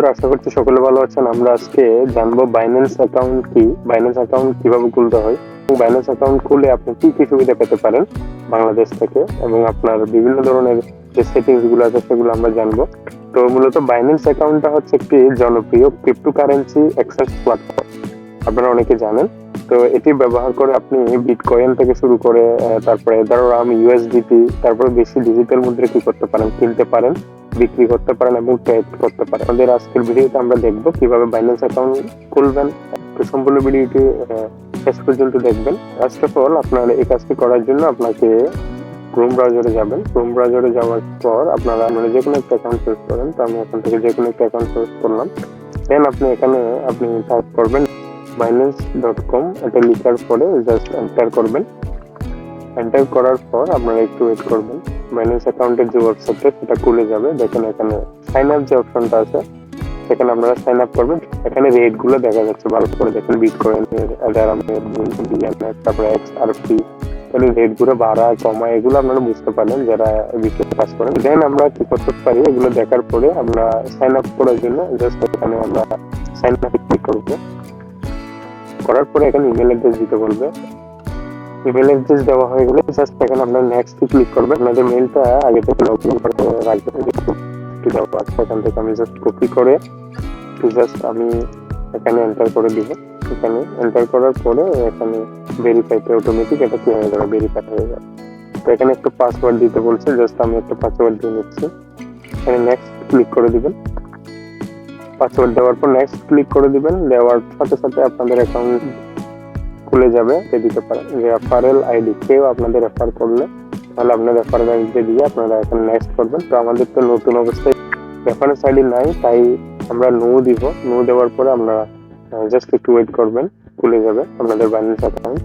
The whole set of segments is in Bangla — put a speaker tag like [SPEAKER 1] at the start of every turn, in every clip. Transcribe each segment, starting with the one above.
[SPEAKER 1] বন্ধুরা, আশা করছি সকলে ভালো আছেন। আমরা আজকে জানব বাইন্যান্স অ্যাকাউন্ট কি বাইন্যান্স অ্যাকাউন্ট কীভাবে খুলতে হয়, এবং বাইন্যান্স অ্যাকাউন্ট খুলে আপনি কি কি সুবিধা পেতে পারেন বাংলাদেশ থেকে, এবং আপনার বিভিন্ন ধরনের যে সেটিংসগুলো আছে সেগুলো আমরা জানব। তো মূলত বাইন্যান্স অ্যাকাউন্টটা হচ্ছে একটি জনপ্রিয় ক্রিপ্টোকারেন্সি এক্সচেঞ্জ প্ল্যাটফর্ম আপনারা অনেকে জানেন। তো এটি ব্যবহার করে আপনি বিটকয়েন থেকে শুরু করে তারপরে ধরো দারাম ইউএসডিটি তারপরে বেশি ডিজিটাল মুদ্রা কি করতে পারেন, কিনতে পারেন। বিক্রি করতে পারেন এবং ট্রেড করতে পারেন। আমাদের আজকের ভিডিওতে আমরা দেখব কীভাবে বাইন্যান্স অ্যাকাউন্ট খুলবেন। তো সম্পূর্ণ ভিডিওটি শেষ পর্যন্ত দেখবেন। ফার্স্ট অফ অল আপনার এই কাজটি করার জন্য আপনাকে ক্রোম ব্রাউজারে যাবেন। ক্রোম ব্রাউজারে যাওয়ার পর আপনারা মানে যে কোনো একটা অ্যাকাউন্ট চুজ করেন, তো আমি এখান থেকে যে কোনো একটা অ্যাকাউন্ট চুজ করলাম। দেন আপনি এখানে আপনি টাইপ করবেন বাইন্যান্স ডট কম এটা লিখার পরে জাস্ট এন্টার করবেন। এন্টার করার পর আপনারা একটু ওয়েট করবেন। বাইন্যান্স অ্যাকাউন্টের যে ওয়েবসাইটটা সেটা খুলে যাবে। দেখেন এখানে সাইন আপ যে অপশনটা আছে, সেখানে আপনারা সাইন আপ করবেন। এখানে রেটগুলো দেখা যাচ্ছে, ভালো করে দেখেন অ্যাডারামের বিলিয়নের তারপরে এক্স আর পি তাহলে রেটগুলো বাড়া কমা এগুলো আপনারা বুঝতে পারেন যারা বিষয়ে কাজ করেন। দেন আমরা কি করতে পারি, এগুলো দেখার পরে আমরা সাইন আপ করার জন্য জাস্ট এখানে আমরা সাইন আপ ক্লিক করব। করার পরে এখানে ইমেল অ্যাড্রেস দিতে বলবে। ইমেল অ্যাড্রেস দেওয়া হয়ে গেলে জাস্ট এখানে আপনার নেক্সট ক্লিক করবেন। আপনাদের মেলটা আগে থেকে লগ ইন করে রাখবেন ঠিক আছে। এখান থেকে আমি জাস্ট কপি করে জাস্ট আমি এখানে এন্টার করে দিব। এখানে এন্টার করার পরে এখানে ভেরিফাইতে অটোমেটিক এটা কি হয়ে যাবে? ভেরিফাই হয়ে যাবে। তো এখানে একটা পাসওয়ার্ড দিতে বলছে জাস্ট আমি একটা পাসওয়ার্ড দিয়ে নিচ্ছি। এখানে নেক্সট ক্লিক করে দিবেন। পাসওয়ার্ড দেওয়ার পর নেক্সট ক্লিক করে দিবেন। দেওয়ার সাথে সাথে আপনাদের অ্যাকাউন্ট খুলে যাবে দিতে পারেন রেফারেল আইডি কেউ আপনাদের রেফার করলে, তাহলে আপনার রেফারেল আইডি দিয়ে আপনারা এখানে নেক্সট করবেন। তো আমাদের তো নতুন অবস্থায় রেফারেন্স আইডি নাই, তাই আমরা নো দিব। নো দেওয়ার পরে আমরা জাস্ট একটু ওয়েট করবেন, খুলে যাবে আপনাদের ব্যালেন্স অ্যাকাউন্ট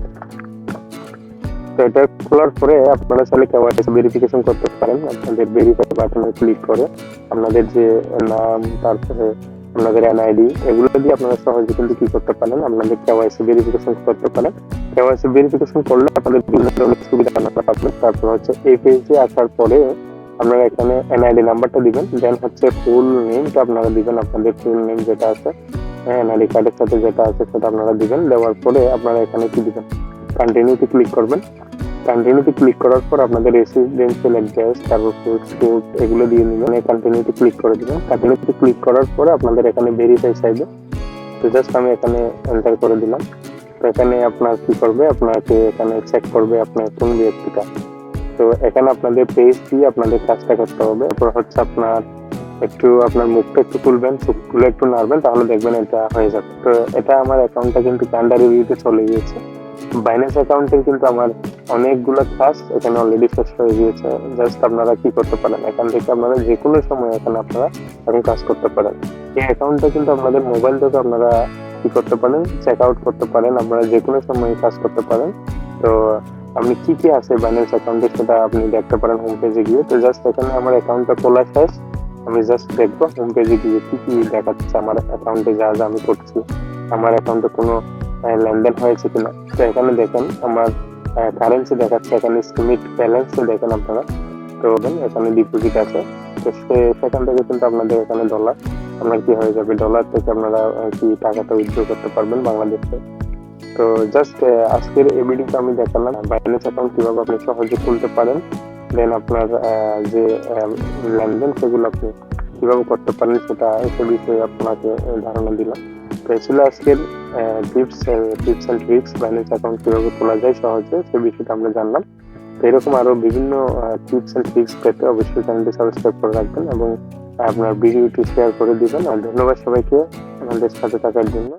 [SPEAKER 1] তো এটা খোলার পরে আপনারা চাইলে কেওয়াইসি ভেরিফিকেশন করতে পারেন। আপনাদের ভেরিফাই বাটনে ক্লিক করে আপনাদের যে নাম, তারপরে আপনাদের এনআইডি, এগুলো দিয়ে আপনারা সহজে কিন্তু কি করতে পারেন? আপনাদের কেওয়াইসি ভেরিফিকেশন করতে পারেন। কেওয়াইসি ভেরিফিকেশন করলে আপনাদের বিভিন্ন ধরনের সুবিধা আপনারা পাবেন। তারপর হচ্ছে এই পেজে আসার পরে আপনারা এখানে এনআইডি নাম্বারটা দিবেন। দেন হচ্ছে ফুল নেমটা আপনারা দিবেন, আপনাদের ফুল নেম যেটা আছে হ্যাঁ এনআইডি কার্ডের সাথে যেটা আছে সেটা আপনারা দিবেন। দেওয়ার পরে আপনারা এখানে কি দিবেন? কন্টিনিউতে ক্লিক করবেন। কন্টিনিউতে ক্লিক করার পর আপনাদের রেসিডেন্সিয়াল অ্যাড্রেস তারপর পোস্ট এগুলো দিয়ে নেবেন কন্টিনিউতে ক্লিক করে দিবেন। কন্টিনিউতে ক্লিক করার পরে আপনাদের এখানে ভেরিফাই চাইবে তো জাস্ট আমি এখানে এন্টার করে দিলাম। তো এখানে আপনার কি করবে? আপনাকে এখানে চেক করবে আপনার কোন ব্যক্তিটা। তো এখানে আপনাদের পেজ দিয়ে আপনাদের কাজটা করতে হবে। তারপর হচ্ছে আপনার একটু আপনার মুখটা একটু তুলবেন তুলে একটু নাড়বেন, তাহলে দেখবেন এটা হয়ে যাবে। তো এটা আমার অ্যাকাউন্টটা কিন্তু ক্যান্ডার রিভিউতে চলে গিয়েছে। বাইন্যান্স অ্যাকাউন্টের কিন্তু আমার অনেকগুলো কাজ এখানে অলরেডি শেষ হয়ে গিয়েছে। জাস্ট আপনারা কি করতে পারেন? এখান থেকে আপনারা যে কোনো সময় এখানে আপনারা এখন কাজ করতে পারেন। এই অ্যাকাউন্টটা কিন্তু আপনাদের মোবাইল থেকে আপনারা কি করতে পারেন? চেক আউট করতে পারেন। আপনারা যে কোনো সময় কাজ করতে পারেন। তো আপনি কি কি আছে বাইন্যান্স অ্যাকাউন্টে সেটা আপনি দেখতে পারেন হোম পেজে গিয়ে। তো জাস্ট এখানে আমার অ্যাকাউন্টটা খোলা শেষ। আমি জাস্ট দেখব হোম পেজে গিয়ে কি কি দেখাচ্ছে আমার অ্যাকাউন্টে যা যা আমি করছি। আমার অ্যাকাউন্টে কোনো লেনদেন হয়েছে কিনা। তো এখানে দেখেন আমার কারেন্সি দেখাচ্ছে, এখানে স্কিমিট ব্যালেন্স দেখেন আপনারা। তো এখানে ডিপোজিট আছে। তো সেখান থেকে কিন্তু আপনাদের এখানে ডলার আপনার কি হয়ে যাবে? ডলার থেকে আপনারা কি টাকাটা উইথড্র করতে পারবেন বাংলাদেশে? তো জাস্ট আজকের এই ভিডিওতে আমি দেখালাম। বাইন্যান্স অ্যাকাউন্ট কীভাবে আপনি সহজে খুলতে পারেন। দেন আপনার যে লেনদেন সেগুলো আপনি কীভাবে করতে পারেন সেটা, সে বিষয়ে আপনাকে ধারণা দিলাম। ছিল আজকের tips tips and tricks balance account কীভাবে খোলা যায় সহজে, সে বিষয়টা আমরা জানলাম। এরকম আরও বিভিন্ন টিপস অ্যান্ড ট্রিক্স পেতে অবশ্যই চ্যানেলটি সাবস্ক্রাইব করে রাখবেন এবং আপনার ভিডিওটি শেয়ার করে দিবেন। আর ধন্যবাদ সবাইকে আমাদের সাথে থাকার জন্য।